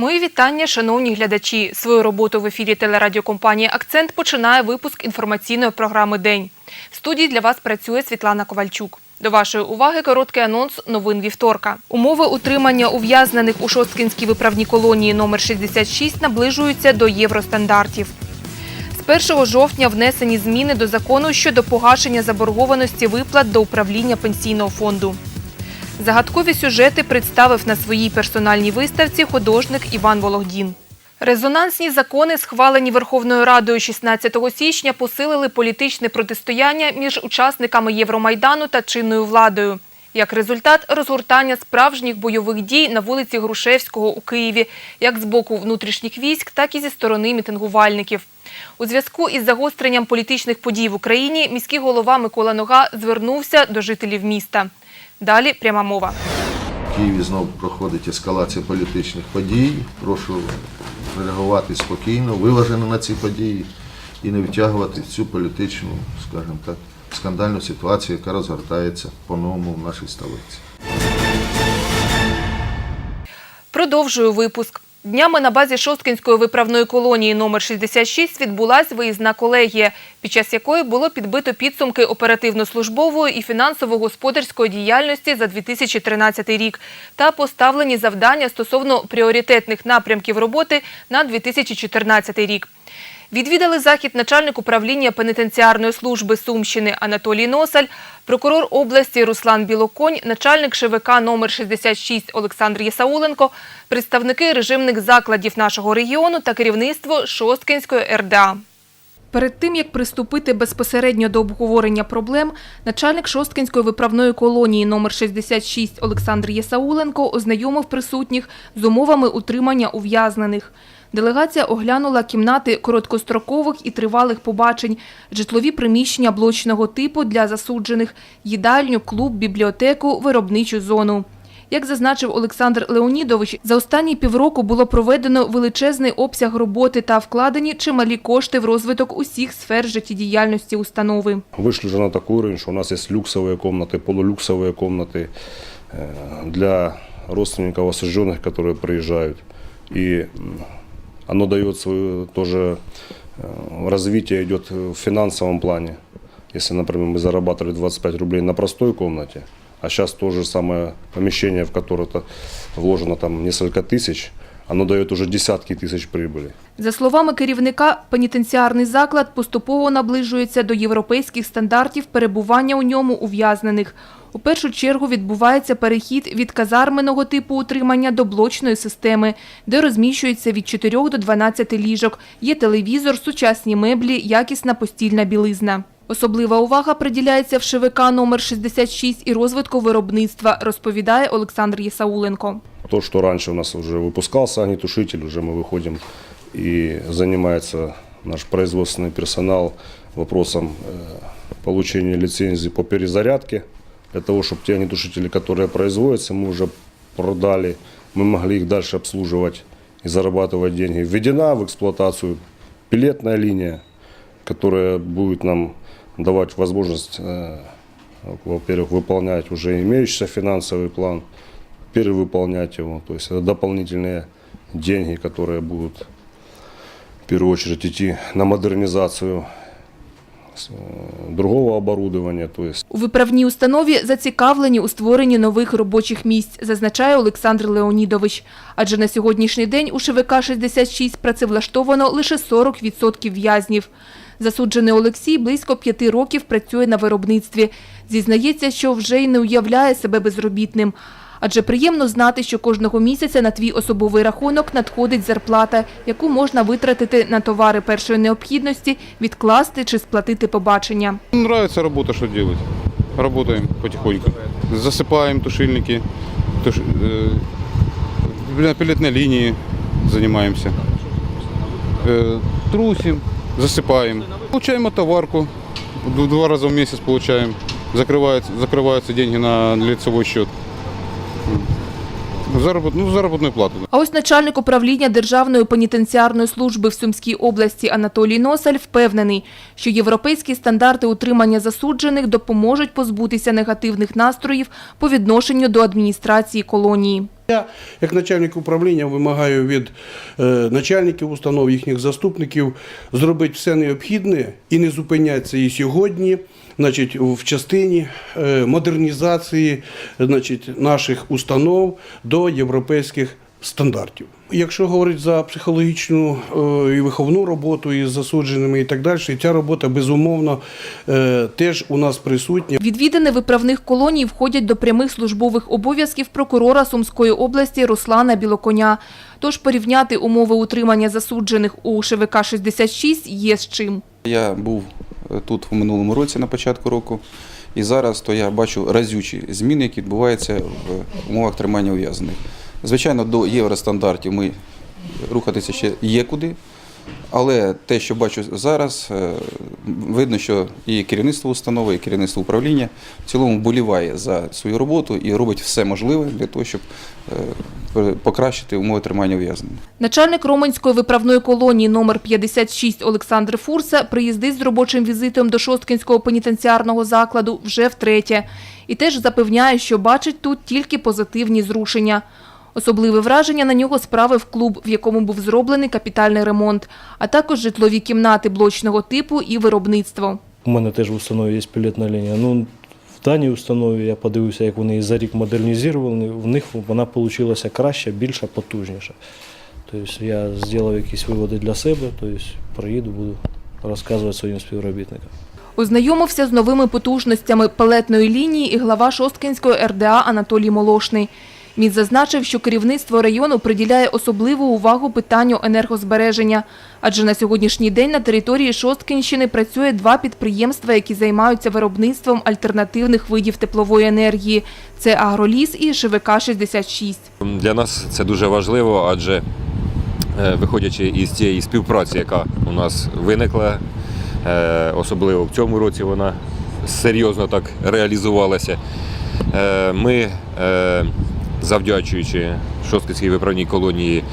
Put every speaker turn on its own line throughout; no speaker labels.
Мої вітання, шановні глядачі. Свою роботу в ефірі телерадіокомпанії Акцент починає випуск інформаційної програми День. В студії для вас працює Світлана Ковальчук. До вашої уваги короткий анонс новин вівторка. Умови утримання ув'язнених у Шосткінській виправній колонії номер 66 наближуються до євростандартів. З 1 жовтня внесені зміни до закону щодо погашення заборгованості виплат до управління пенсійного фонду. Загадкові сюжети представив на своїй персональній виставці художник Іван Вологдін. Резонансні закони, схвалені Верховною Радою 16 січня, посилили політичне протистояння між учасниками Євромайдану та чинною владою. Як результат розгортання справжніх бойових дій на вулиці Грушевського у Києві, як з боку внутрішніх військ, так і зі сторони мітингувальників. У зв'язку із загостренням політичних подій в Україні міський голова Микола Нога звернувся до жителів міста. Далі пряма мова.
В Києві знову проходить ескалація політичних подій. Прошу реагувати спокійно, виважено на ці події і не втягувати в цю політичну, скажімо так, скандальну ситуацію, яка розгортається по-новому в нашій столиці.
Продовжую випуск. Днями на базі Шосткінської виправної колонії номер 66 відбулась виїзна колегія, під час якої було підбито підсумки оперативно-службової і фінансово-господарської діяльності за 2013 рік та поставлені завдання стосовно пріоритетних напрямків роботи на 2014 рік. Відвідали захід начальник управління пенітенціарної служби Сумщини Анатолій Носаль, прокурор області Руслан Білоконь, начальник ШВК номер 66 Олександр Єсауленко, представники режимних закладів нашого регіону та керівництво Шосткинської РДА. Перед тим, як приступити безпосередньо до обговорення проблем, начальник Шосткинської виправної колонії номер 66 Олександр Єсауленко ознайомив присутніх з умовами утримання ув'язнених. Делегація оглянула кімнати короткострокових і тривалих побачень, житлові приміщення блочного типу для засуджених, їдальню, клуб, бібліотеку, виробничу зону. Як зазначив Олександр Леонідович, за останні півроку було проведено величезний обсяг роботи та вкладені чималі кошти в розвиток усіх сфер життєдіяльності установи.
Вышли уже на такой уровень, что у нас есть люксовые комнаты, полулюксовые комнаты э, для родственников осужденных, которые приезжают. И м, оно дает свое тоже э, развитие идет в финансовом плане. Если, например, мы зарабатывали 25 рублей на простой комнате, а сейчас то же самое помещение, в которое вложено там несколько тысяч, оно дает уже десятки тысяч прибыли.
За словами керівника, пенітенціарний заклад поступово наближується до європейських стандартів перебування у ньому ув'язнених. У першу чергу відбувається перехід від казарменого типу утримання до блочної системи, де розміщується від 4 до 12 ліжок, є телевізор, сучасні меблі, якісна постільна білизна. Особлива увага приділяється в ШВК номер 66 і розвитку виробництва, розповідає Олександр Єсауленко.
То, что раньше у нас уже выпускался огнетушитель, уже мы выходим и занимается наш производственный персонал вопросом э, получения лицензии по перезарядке. Для того, чтобы те огнетушители, которые производятся, мы уже продали, мы могли их дальше обслуживать и зарабатывать деньги. Введена в эксплуатацию пилетная линия, которая будет нам давать возможность, э, во-первых, выполнять уже имеющийся финансовый план, перевыполнять его. То есть это дополнительные деньги, которые будут в первую очередь идти на модернизацию другого оборудования. То есть
У виправній установі зацікавлені у створенні нових робочих місць, зазначає Олександр Леонідович. Адже на сьогоднішній день у ШВК 66 працевлаштовано лише 40% в'язнів. Засуджений Олексій близько п'яти років працює на виробництві. Зізнається, що вже й не уявляє себе безробітним. Адже приємно знати, що кожного місяця на твій особовий рахунок надходить зарплата, яку можна витратити на товари першої необхідності, відкласти чи сплатити побачення.
Нравится работа, что делать. Работаем потихоньку. Засыпаем тушильники, туш... э, на пилетной линии занимаемся. Э, трусим, засыпаем. Получаем отоварку. Д- Два раза в месяц получаем. Закрывается, закрываются деньги на лицевой счет. Заработ, ну, заработную плату.
А ось начальник управління Державної пенітенціарної служби в Сумській області Анатолій Носаль впевнений, що європейські стандарти утримання засуджених допоможуть позбутися негативних настроїв по відношенню до адміністрації колонії.
Я, як начальник управління, вимагаю від е, начальників установ, їхніх заступників зробити все необхідне і не зупинятися і сьогодні, значить, в частині е, модернізації значить, наших установ до європейських стандартів. Якщо говорити за психологічну е, і виховну роботу із засудженими і так далі, ця робота безумовно е, теж у нас присутня.
Відвідини виправних колоній входять до прямих службових обов'язків прокурора Сумської області Руслана Білоконя. Тож порівняти умови утримання засуджених у ШВК 66 є з чим.
Я був тут у минулому році на початку року, і зараз то я бачу разючі зміни, які відбуваються в умовах тримання ув'язаних. Звичайно, до євростандартів ми рухатися ще є куди, але те, що бачу зараз, е, видно, що і керівництво установи, і керівництво управління в цілому боліває за свою роботу і робить все можливе для того, щоб е, покращити умови тримання ув'язнених.
Начальник Романської виправної колонії номер 56 Олександр Фурса приїздить з робочим візитом до Шосткінського пенітенціарного закладу вже втретє. І теж запевняє, що бачить тут тільки позитивні зрушення. Особливе враження на нього справив клуб, в якому був зроблений капітальний ремонт, а також житлові кімнати блочного типу і виробництво.
У мене теж в установі є пілетна лінія. Ну, в даній установі я подивився, як вони її за рік модернізували, в них вона вийшла краща, більша, потужніша. Тобто я зробив якісь виводи для себе, тобто приїду, буду розказувати своїм співробітникам.
Ознайомився з новими потужностями пелетної лінії і глава Шосткинської РДА Анатолій Молошний. Він зазначив, що керівництво району приділяє особливу увагу питанню енергозбереження, адже на сьогоднішній день на території Шосткинщини працює два підприємства, які займаються виробництвом альтернативних видів теплової енергії. Це Агроліс і ШВК-66.
Для нас це дуже важливо, адже е, виходячи із цієї співпраці, яка у нас виникла, е, особливо в цьому році вона серйозно так реалізувалася. е, Ми, завдячуючи Шосткинській виправній колонії,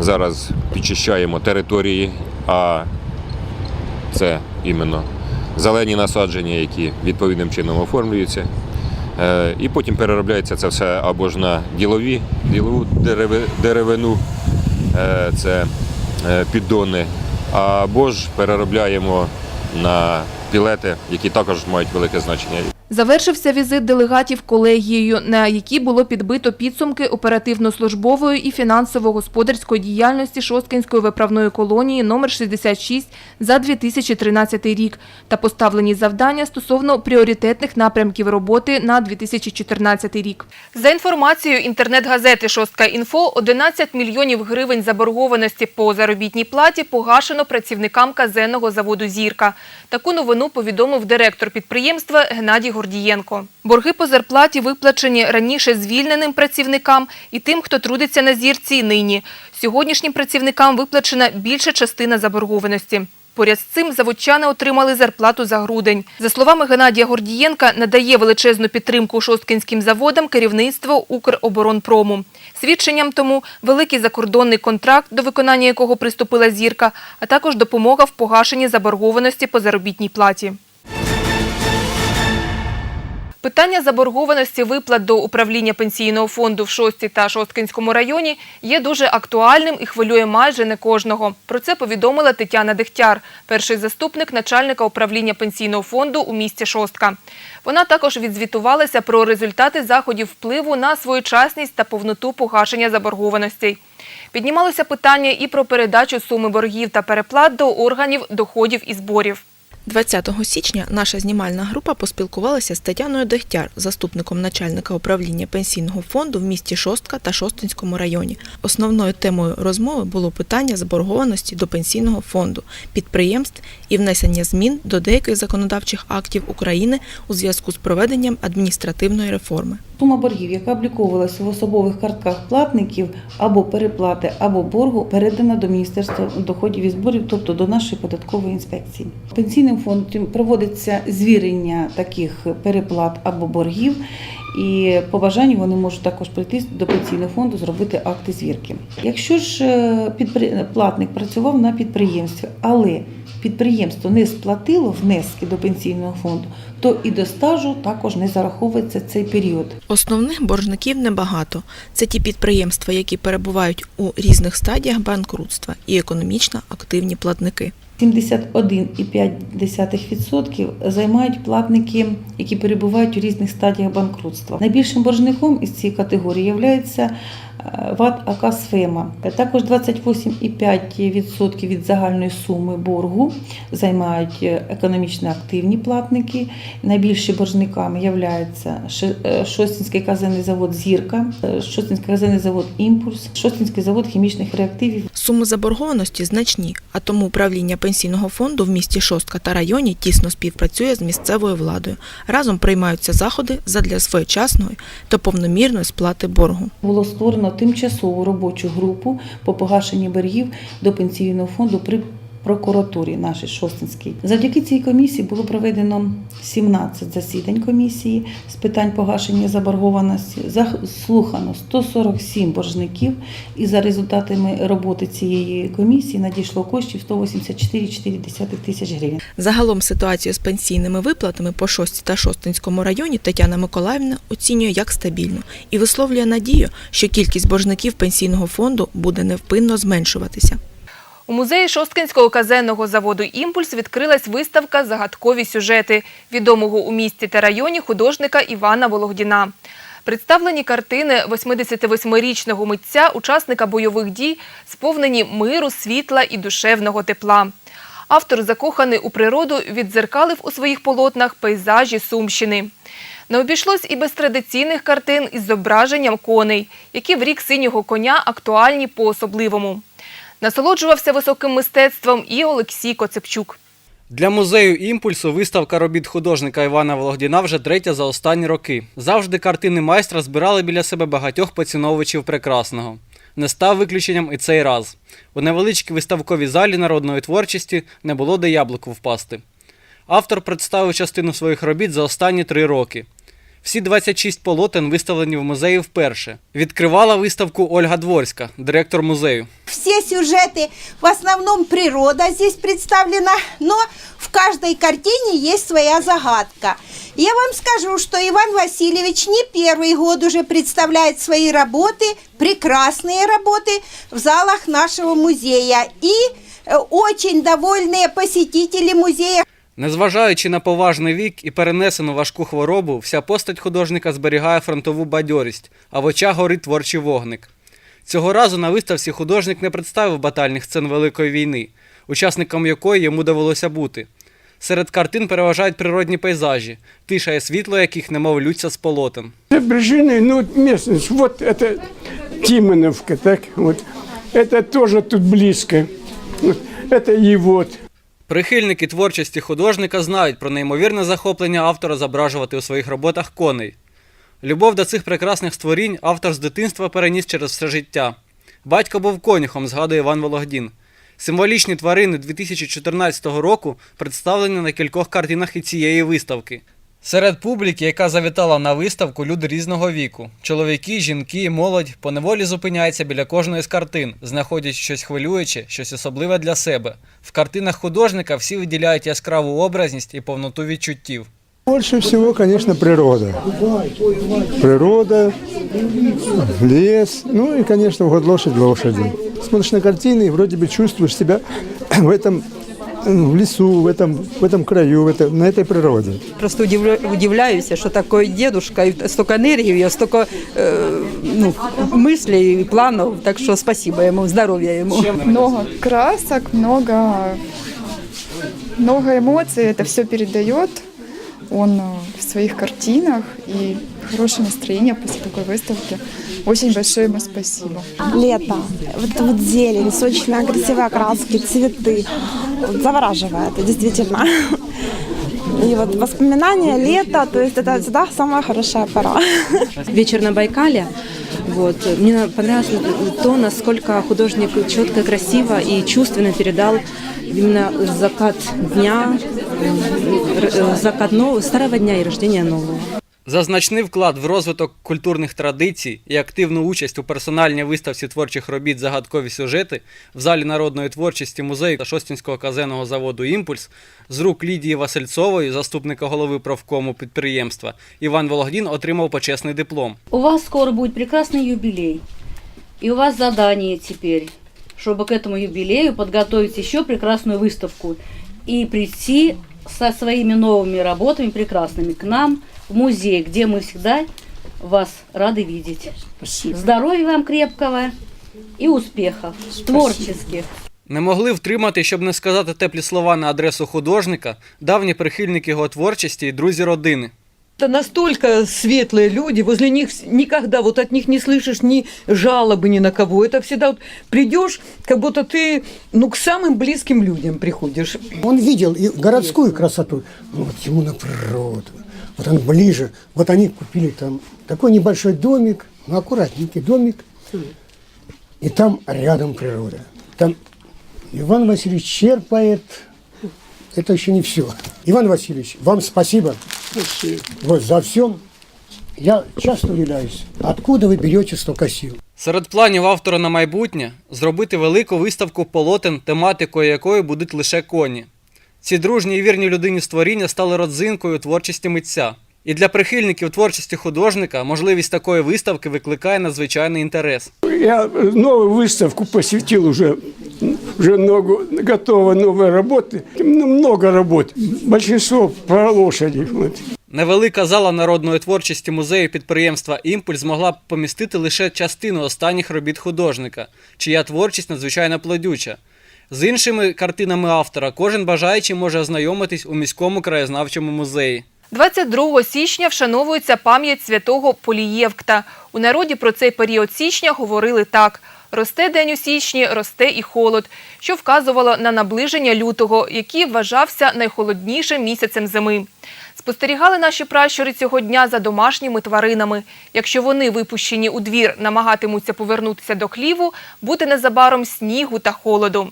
зараз підчищаємо території, а це іменно зелені насадження, які відповідним чином оформлюються. Е, І потім переробляється це все або ж на ділові, ділову деревину, е, це е, піддони, або ж переробляємо на пілети, які також мають велике значення.
Завершився візит делегатів колегією, на якій було підбито підсумки оперативно-службової і фінансово-господарської діяльності Шосткинської виправної колонії номер 66 за 2013 рік та поставлені завдання стосовно пріоритетних напрямків роботи на 2014 рік. За інформацією інтернет-газети «Шостка інфо», 11 мільйонів гривень заборгованості по заробітній платі погашено працівникам казенного заводу «Зірка». Таку новину повідомив директор підприємства Геннадій Гордієнко. Борги по зарплаті виплачені раніше звільненим працівникам і тим, хто трудиться на зірці нині. Сьогоднішнім працівникам виплачена більша частина заборгованості. Поряд з цим заводчани отримали зарплату за грудень. За словами Геннадія Гордієнка, надає величезну підтримку шосткінським заводам керівництво Укроборонпрому. Свідченням тому великий закордонний контракт, до виконання якого приступила зірка, а також допомога в погашенні заборгованості по заробітній платі. Питання заборгованості виплат до управління пенсійного фонду в Шості та Шосткинському районі є дуже актуальним і хвилює майже не кожного. Про це повідомила Тетяна Дегтяр, перший заступник начальника управління пенсійного фонду у місті Шостка. Вона також відзвітувалася про результати заходів впливу на своєчасність та повноту погашення заборгованостей. Піднімалося питання і про передачу суми боргів та переплат до органів доходів і зборів.
20 січня наша знімальна група поспілкувалася з Тетяною Дегтяр, заступником начальника управління пенсійного фонду в місті Шостка та Шостинському районі. Основною темою розмови було питання заборгованості до пенсійного фонду, підприємств і внесення змін до деяких законодавчих актів України у зв'язку з проведенням адміністративної реформи.
Сума боргів, яка обліковувалася в особових картках платників або переплати, або боргу, передана до Міністерства доходів і зборів, тобто до нашої податкової інспекції. Пенсійним фондом проводиться звірення таких переплат або боргів. І по бажанню вони можуть також прийти до пенсійного фонду, зробити акти звірки. Якщо ж е, платник працював на підприємстві, але підприємство не сплатило внески до пенсійного фонду, то і до стажу також не зараховується цей період.
Основних боржників небагато. Це ті підприємства, які перебувають у різних стадіях банкрутства і економічно активні платники.
71,5% займають платники, які перебувають у різних стадіях банкрутства. Найбільшим боржником із цієї категорії є ВАД АК «Сфема». Також 28,5% від загальної суми боргу займають економічно активні платники. Найбільші боржниками являються Ш- Шостінський казенний завод Зірка, Шостінський казенний завод Імпульс, Шостінський завод хімічних реактивів
Суми заборгованості значні, а тому управління пенсійного фонду в місті Шостка та районі тісно співпрацює з місцевою владою. Разом приймаються заходи задля своєчасної та повномірної сплати боргу.
було створено тимчасову робочу групу по погашенні боргів до пенсійного фонду при прокуратурі нашій Шостинській. Завдяки цій комісії було проведено 17 засідань комісії з питань погашення заборгованості. Заслухано 147 боржників, і за результатами роботи цієї комісії надійшло коштів 184,4 тисяч гривень.
Загалом ситуацію з пенсійними виплатами по Шості та Шостинському районі Тетяна Миколаївна оцінює як стабільну і висловлює надію, що кількість боржників пенсійного фонду буде невпинно зменшуватися.
У музеї Шосткинського казенного заводу «Імпульс» відкрилась виставка «Загадкові сюжети» відомого у місті та районі художника Івана Вологдіна. Представлені картини 88-річного митця, учасника бойових дій, сповнені миру, світла і душевного тепла. Автор, закоханий у природу, віддзеркалив у своїх полотнах пейзажі Сумщини. Не обійшлось і без традиційних картин із зображенням коней, які в рік синього коня актуальні по-особливому. Насолоджувався високим мистецтвом і Олексій Коцепчук.
Для музею імпульсу виставка робіт художника Івана Вологдіна вже третя за останні роки. Завжди картини майстра збирали біля себе багатьох поціновувачів прекрасного. Не став виключенням і цей раз. У невеличкій виставковій залі народної творчості не було де яблуку впасти. Автор представив частину своїх робіт за останні три роки. Всі 26 полотен виставлені в музеї вперше. Відкривала виставку Ольга Дворська, директор музею.
Все сюжеты, в основном природа здесь представлена, но в каждой картине есть своя загадка. Я вам скажу, что Иван Васильевич не первый год уже представляет свои работы, прекрасные работы в залах нашего музея. И э, очень довольные посетители музея
Незважаючи на поважний вік і перенесену важку хворобу, вся постать художника зберігає фронтову бадьорість, а в очах горить творчий вогник. Цього разу на виставці художник не представив батальних сцен Великої війни, учасником якої йому довелося бути. Серед картин переважають природні пейзажі, тиша і світло яких немов лються з полотен.
Брежины, ну, местность, вот это Тимоновка, так, вот, это тоже тут близко, вот, это и вот.
Прихильники творчості художника знають про неймовірне захоплення автора зображувати у своїх роботах коней. Любов до цих прекрасних створінь автор з дитинства переніс через все життя. Батько був конюхом, згадує Іван Вологдін. Символічні тварини 2014 року представлені на кількох картинах і цієї виставки. Серед публіки, яка завітала на виставку, люди різного віку. Чоловіки, жінки, молодь поневолі зупиняються біля кожної з картин, знаходять щось хвилююче, щось особливе для себе. В картинах художника всі виділяють яскраву образність і повноту відчуттів.
Больше всего, конечно, природа. Природа, лес, ну и, конечно, вот лошадь лошади. Смотришь на картины и вроде бы чувствуешь себя в этом ну, в лесу, в этом, в этом краю, в этом, на этой природе.
Просто удивля- удивляюсь, что такой дедушка, и столько энергии, и столько э, ну, мыслей и планов. Так что спасибо ему, здоровья ему.
Много красок, много, много эмоций, это все передает он э, в своих картинах и хорошее настроение после такой выставки. Очень большое ему спасибо.
Лето, вот вот зелень, сочные красивые краски, цветы, вот завораживает, действительно. И вот воспоминания лета, то есть это всегда самая хорошая пора.
вечер на Байкале. Вот. Мне понравилось то, насколько художник четко, красиво и чувственно передал именно закат дня, р- закат нового, старого дня и рождение нового.
За значний вклад в розвиток культурних традицій і активну участь у персональній виставці творчих робіт загадкові сюжети в залі народної творчості музею та Шостінського казенного заводу Імпульс з рук Лідії Васильцової, заступника голови правкому підприємства, Іван Вологдін отримав почесний диплом.
У вас скоро будет прекрасный юбилей. И у вас задание теперь, чтобы к этому юбилею подготовить еще прекрасную выставку и прийти со своими новыми работами прекрасными к нам в музей, где мы всегда вас рады видеть.
Спасибо.
Здоровья вам крепкого и успехов творческих.
Не могли втримати, щоб не сказати теплі слова на адресу художника, давні прихильники його творчості і друзі родини.
Это настолько светлые люди, возле них никогда вот от них не слышишь ни жалобы ни на кого. Это всегда вот придешь, как будто ты ну, к самым близким людям приходишь.
Он видел и городскую красоту, ну, вот ему на природу. Вот он ближе. Вот они купили там такой небольшой домик, ну, аккуратненький домик. И там рядом природа. Там Иван Васильевич черпает. Это еще не все. Иван Васильевич, вам спасибо. Вот за все. Я часто удивляюсь, откуда вы берете столько сил.
Серед планів автора на майбутнє зробити велику виставку полотен, тематикою якої будуть лише коні. Ці дружні і вірні людині створіння стали родзинкою творчості митця. І для прихильників творчості художника можливість такої виставки викликає надзвичайний інтерес.
Я новую выставку посвятил уже, уже много, готово новые работы, Ну, много работ, большинство про лошади. Вот.
Невелика зала народної творчості музею підприємства Імпульс змогла б помістити лише частину останніх робіт художника, чия творчість надзвичайно плодюча. З іншими картинами автора кожен бажаючий може ознайомитись у міському краєзнавчому музеї.
22 січня вшановується пам'ять святого Полієвкта. У народі про цей період січня говорили так: росте день у січні, росте і холод, що вказувало на наближення лютого, який вважався найхолоднішим місяцем зими. Спостерігали наші пращури цього дня за домашніми тваринами. Якщо вони, випущені у двір, намагатимуться повернутися до хліву, буде незабаром снігу та холоду.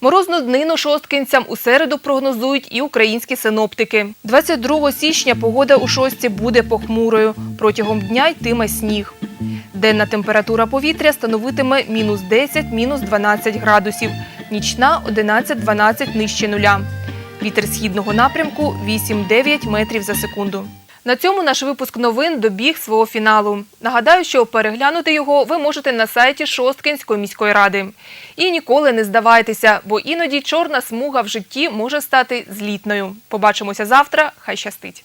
Морозну днину шосткинцям у середу прогнозують і українські синоптики. 22 січня погода у шості буде похмурою. Протягом дня йтиме сніг. Денна температура повітря становитиме мінус 10, мінус 12 градусів. Нічна 11-12 нижче нуля. Вітер східного напрямку 8-9 метрів за секунду. На цьому наш випуск новин добіг свого фіналу. Нагадаю, що переглянути його ви можете на сайті Шосткинської міської ради. І ніколи не здавайтеся, бо іноді чорна смуга в житті може стати злітною. Побачимося завтра. Хай щастить!